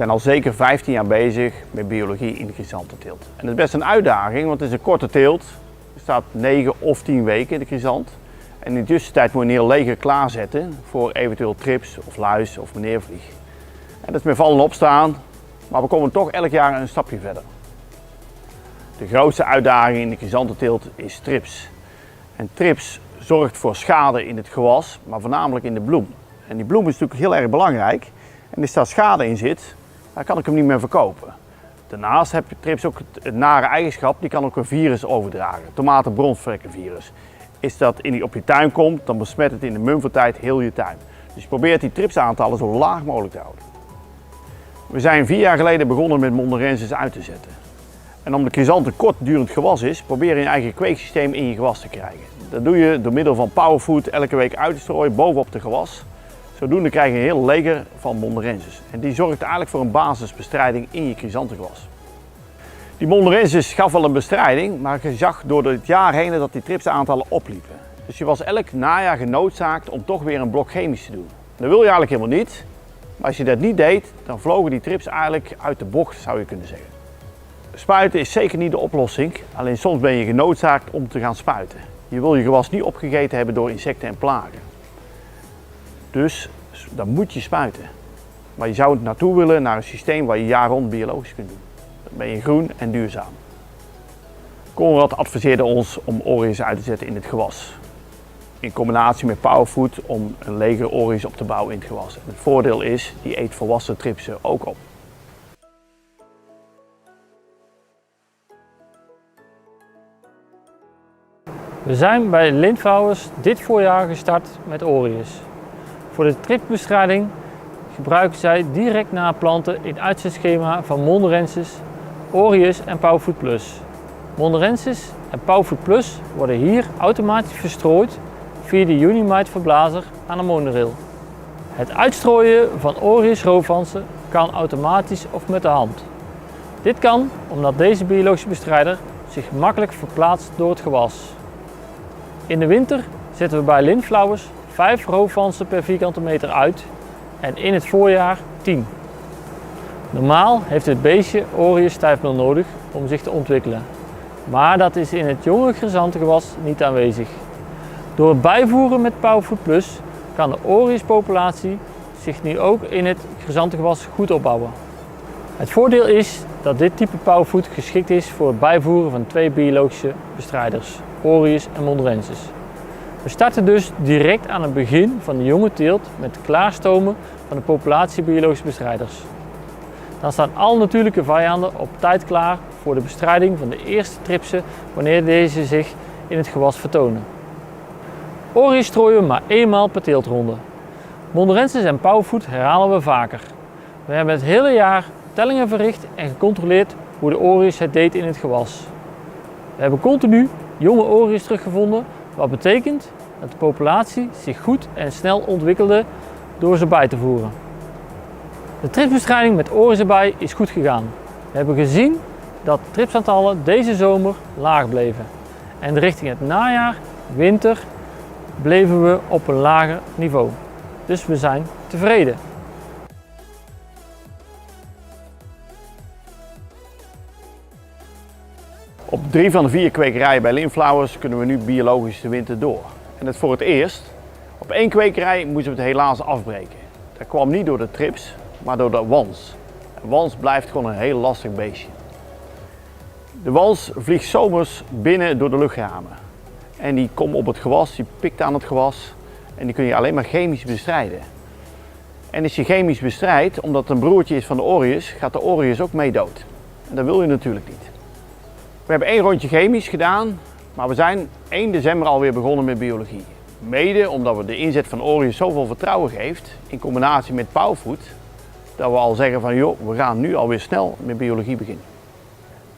zijn al zeker 15 jaar bezig met biologie in de chrysantenteelt. En dat is best een uitdaging, want het is een korte teelt. Er staat 9 of 10 weken in de chrysant. En in de tussentijd moet je een heel leger klaarzetten voor eventueel trips of luis of meneervlieg. En dat is met vallen opstaan, maar we komen toch elk jaar een stapje verder. De grootste uitdaging in de chrysantenteelt is trips. En trips zorgt voor schade in het gewas, maar voornamelijk in de bloem. En die bloem is natuurlijk heel erg belangrijk. En als daar schade in zit, dan kan ik hem niet meer verkopen. Daarnaast heb je trips ook het nare eigenschap, die kan ook een virus overdragen. Tomatenbronsvlekkenvirus. Is dat in die op je tuin komt, dan besmet het in de mum van tijd heel je tuin. Dus je probeert die tripsaantallen zo laag mogelijk te houden. We zijn vier jaar geleden begonnen met monderensis uit te zetten. En omdat de chrysant een kortdurend gewas is, probeer je je eigen kweeksysteem in je gewas te krijgen. Dat doe je door middel van powerfood elke week uit te strooien bovenop de gewas. Zodoende krijg je een heel leger van monderensis. En die zorgt eigenlijk voor een basisbestrijding in je chrysantengewas. Die monderensis gaf wel een bestrijding, maar je zag door het jaar heen dat die tripsaantallen opliepen. Dus je was elk najaar genoodzaakt om toch weer een blok chemisch te doen. Dat wil je eigenlijk helemaal niet. Maar als je dat niet deed, dan vlogen die trips eigenlijk uit de bocht, zou je kunnen zeggen. Spuiten is zeker niet de oplossing, alleen soms ben je genoodzaakt om te gaan spuiten. Je wil je gewas niet opgegeten hebben door insecten en plagen. Dus dan moet je spuiten. Maar je zou het naartoe willen naar een systeem waar je jaar rond biologisch kunt doen. Dan ben je groen en duurzaam. Conrad adviseerde ons om oris uit te zetten in het gewas. In combinatie met powerfood om een lege oris op te bouwen in het gewas. het voordeel is, die eet volwassen tripsen ook op. We zijn bij Lindvouwers dit voorjaar gestart met Orius. Voor de tripbestrijding gebruiken zij direct na planten in uitzetschema van Monderensis, Orius en Powerfood Plus. Monderensis en Powerfood Plus worden hier automatisch verstrooid via de Unimite verblazer aan de monorail. Het uitstrooien van Orius roofwansen kan automatisch of met de hand. Dit kan omdat deze biologische bestrijder zich makkelijk verplaatst door het gewas. In de winter zetten we bij lintflowers 5 roofwansen per vierkante meter uit en in het voorjaar 10. Normaal heeft het beestje Orius nodig om zich te ontwikkelen, maar dat is in het jonge gewas niet aanwezig. Door het bijvoeren met Powerfood Plus kan de Orius populatie zich nu ook in het gewas goed opbouwen. Het voordeel is dat dit type Powerfood geschikt is voor het bijvoeren van twee biologische bestrijders, Orius en Mondrensis. We starten dus direct aan het begin van de jonge teelt met klaarstomen van de populatie biologische bestrijders. Dan staan al natuurlijke vijanden op tijd klaar voor de bestrijding van de eerste tripsen wanneer deze zich in het gewas vertonen. Orius strooien we maar eenmaal per teeltronde. Monderensis en Powerfood herhalen we vaker. We hebben het hele jaar tellingen verricht en gecontroleerd hoe de Orius het deed in het gewas. We hebben continu jonge Orius teruggevonden wat betekent dat de populatie zich goed en snel ontwikkelde door ze bij te voeren. De tripsbestrijding met oris erbij is goed gegaan. We hebben gezien dat tripsaantallen deze zomer laag bleven. En richting het najaar, winter, bleven we op een lager niveau. Dus we zijn tevreden. Op drie van de vier kwekerijen bij Linflowers kunnen we nu biologisch de winter door. En dat voor het eerst. Op één kwekerij moesten we het helaas afbreken. Dat kwam niet door de trips, maar door de wans. Wans blijft gewoon een heel lastig beestje. De wans vliegt zomers binnen door de luchtramen. En die komt op het gewas, die pikt aan het gewas. En die kun je alleen maar chemisch bestrijden. En als je chemisch bestrijdt, omdat het een broertje is van de Orius, gaat de Orius ook mee dood. En dat wil je natuurlijk niet. We hebben één rondje chemisch gedaan, maar we zijn 1 december alweer begonnen met biologie. Mede omdat we de inzet van Orius zoveel vertrouwen geeft, in combinatie met Powerfood, dat we al zeggen van joh, we gaan nu alweer snel met biologie beginnen.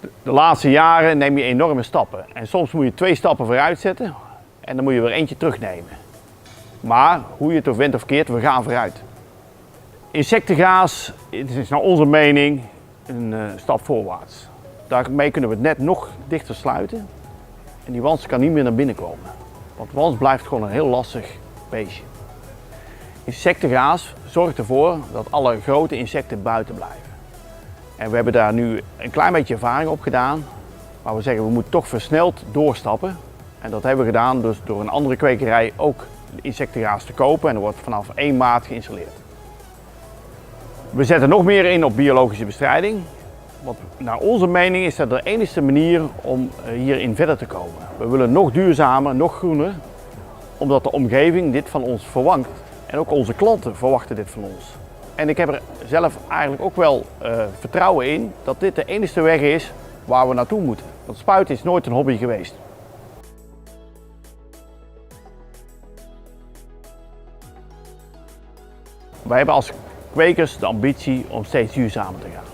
De, laatste jaren neem je enorme stappen en soms moet je twee stappen vooruit zetten en dan moet je weer eentje terugnemen. Maar hoe je het of went of keert, we gaan vooruit. Insectengaas is naar onze mening een uh, stap voorwaarts. Daarmee kunnen we het net nog dichter sluiten. En die wans kan niet meer naar binnen komen. Want wans blijft gewoon een heel lastig beestje. Insectengaas zorgt ervoor dat alle grote insecten buiten blijven. En we hebben daar nu een klein beetje ervaring op gedaan. Maar we zeggen we moeten toch versneld doorstappen. En dat hebben we gedaan dus door een andere kwekerij ook insectengaas te kopen. En dat wordt vanaf 1 maart geïnstalleerd. We zetten nog meer in op biologische bestrijding. Want naar onze mening is dat de enige manier om eh, hierin verder te komen. We willen nog duurzamer, nog groener, omdat de omgeving dit van ons verwacht. En ook onze klanten verwachten dit van ons. En ik heb er zelf eigenlijk ook wel uh, vertrouwen in dat dit de enige weg is waar we naartoe moeten. Want spuiten is nooit een hobby geweest. Wij hebben als kwekers de ambitie om steeds duurzamer te gaan.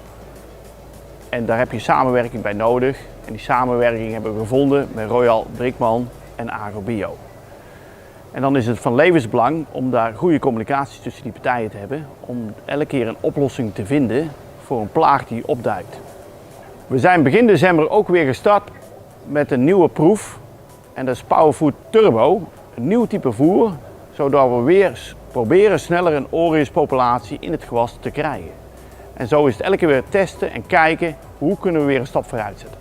En daar heb je samenwerking bij nodig. En die samenwerking hebben we gevonden met Royal Brickman en AgroBio. En dan is het van levensbelang om daar goede communicatie tussen die partijen te hebben. Om elke keer een oplossing te vinden voor een plaag die opduikt. We zijn begin december ook weer gestart met een nieuwe proef. En dat is Powerfood Turbo. Een nieuw type voer. Zodat we weer proberen sneller een Orius-populatie in het gewas te krijgen. En zo is het elke keer weer testen en kijken hoe kunnen we weer een stap vooruit zetten.